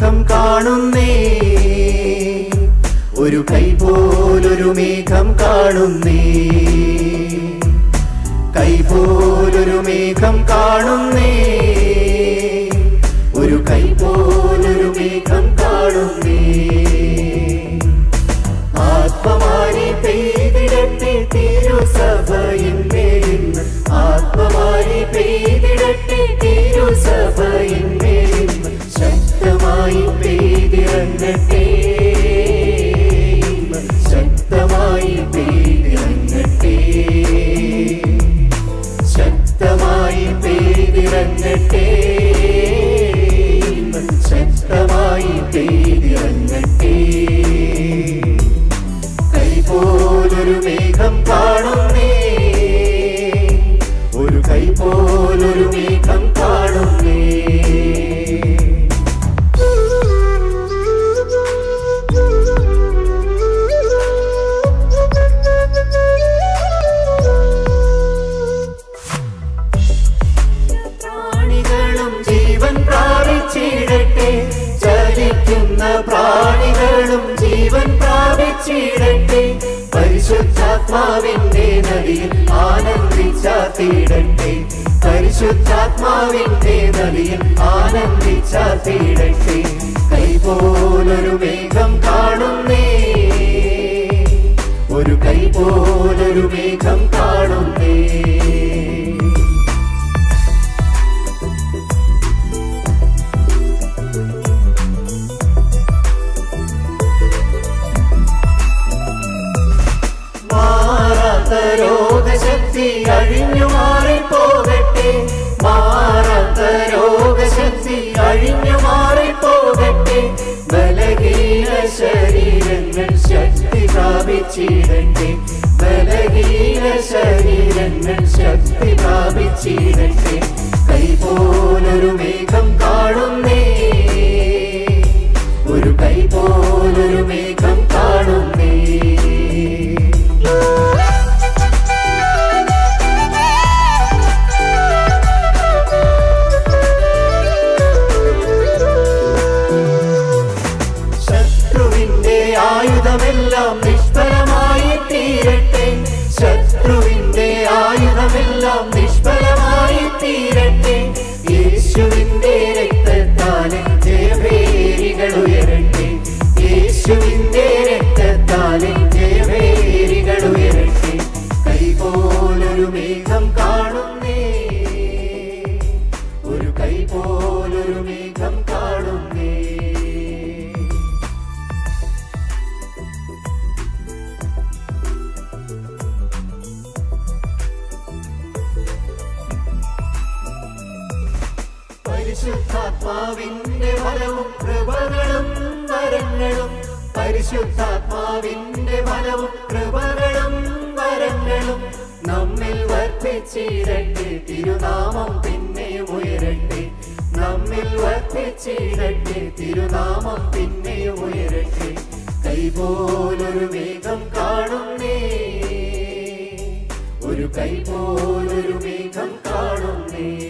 മേഘം കാണുന്നേ. ഒരു കൈ പോലൊരു മേഘം കാണുന്നേ. കൈ പോലൊരു മേഘം കാണുന്നേ. ഒരു കൈ പോലൊരു മേഘം കാണുന്നേ. ആത്മമാരി പെയ്തിടത്തെ തിരുസഭയിന്മേൽ. ഇന്ന്. ആത്മമാരി പെയ്തിടട്ടെ പ്രാണികളും ജീവൻ പ്രാപിച്ചിടട്ടെ. പരിശുദ്ധാത്മാവിന്റെ നദിയിൽ ആനന്ദിച്ചാത്തിടട്ടെ പരിശുദ്ധാത്മാവിന്റെ നദിയിൽ ആനന്ദിച്ചാത്തിടട്ടെ കൈപോലൊരു മേഘം കാണുന്നേ ശക്തി പ്രാപിച്ചിടട്ടെ. ബലഹീന ശരീരങ്ങൾ ശക്തി പ്രാപിച്ചിടട്ടെ. കൈപോലൊരു മേഘം കാണുന്നേ പരിശുദ്ധാത്മാവിന്റെ ഫലവും കൃപകളും വരങ്ങളും. പരിശുദ്ധാത്മാവിന്റെ ഫലവും കൃപകളും വരങ്ങളും. നമ്മിൽ വർദ്ധിച്ചിരട്ടെ തിരുനാമം പിന്നെയും ഉയരട്ടെ. നമ്മിൽ വർദ്ധിച്ചിരട്ടെ തിരുനാമം പിന്നെയും ഉയരട്ടെ. കൈപോലൊരു മേഘം കാണുന്നേ. ഒരു കൈപോലൊരു മേഘം കാണുന്നേ.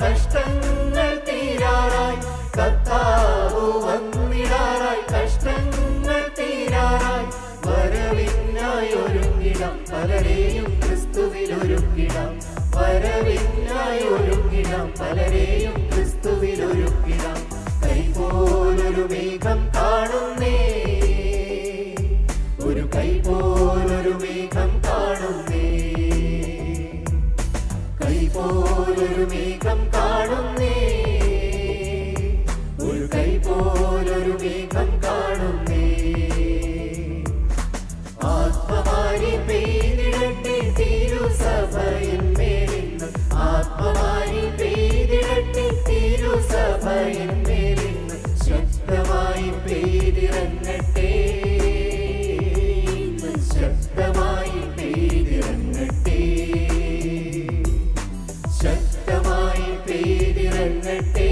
കഷ്ടങ്ങൾ തീരാറായി. കർത്താവ് വന്നിടാറായി. കഷ്ടങ്ങൾ തീരാറായി. വരവിനായി ഒരുങ്ങിടം. പലരെയും ക്രിസ്തുവിൽ ഒരുക്കിടം. വരവിനായി ഒരുങ്ങിടാം. പലരെയും ക്രിസ്തുവിൽ ഒരുക്കിടം. കൈപോലൊരു മേഘം say, hey.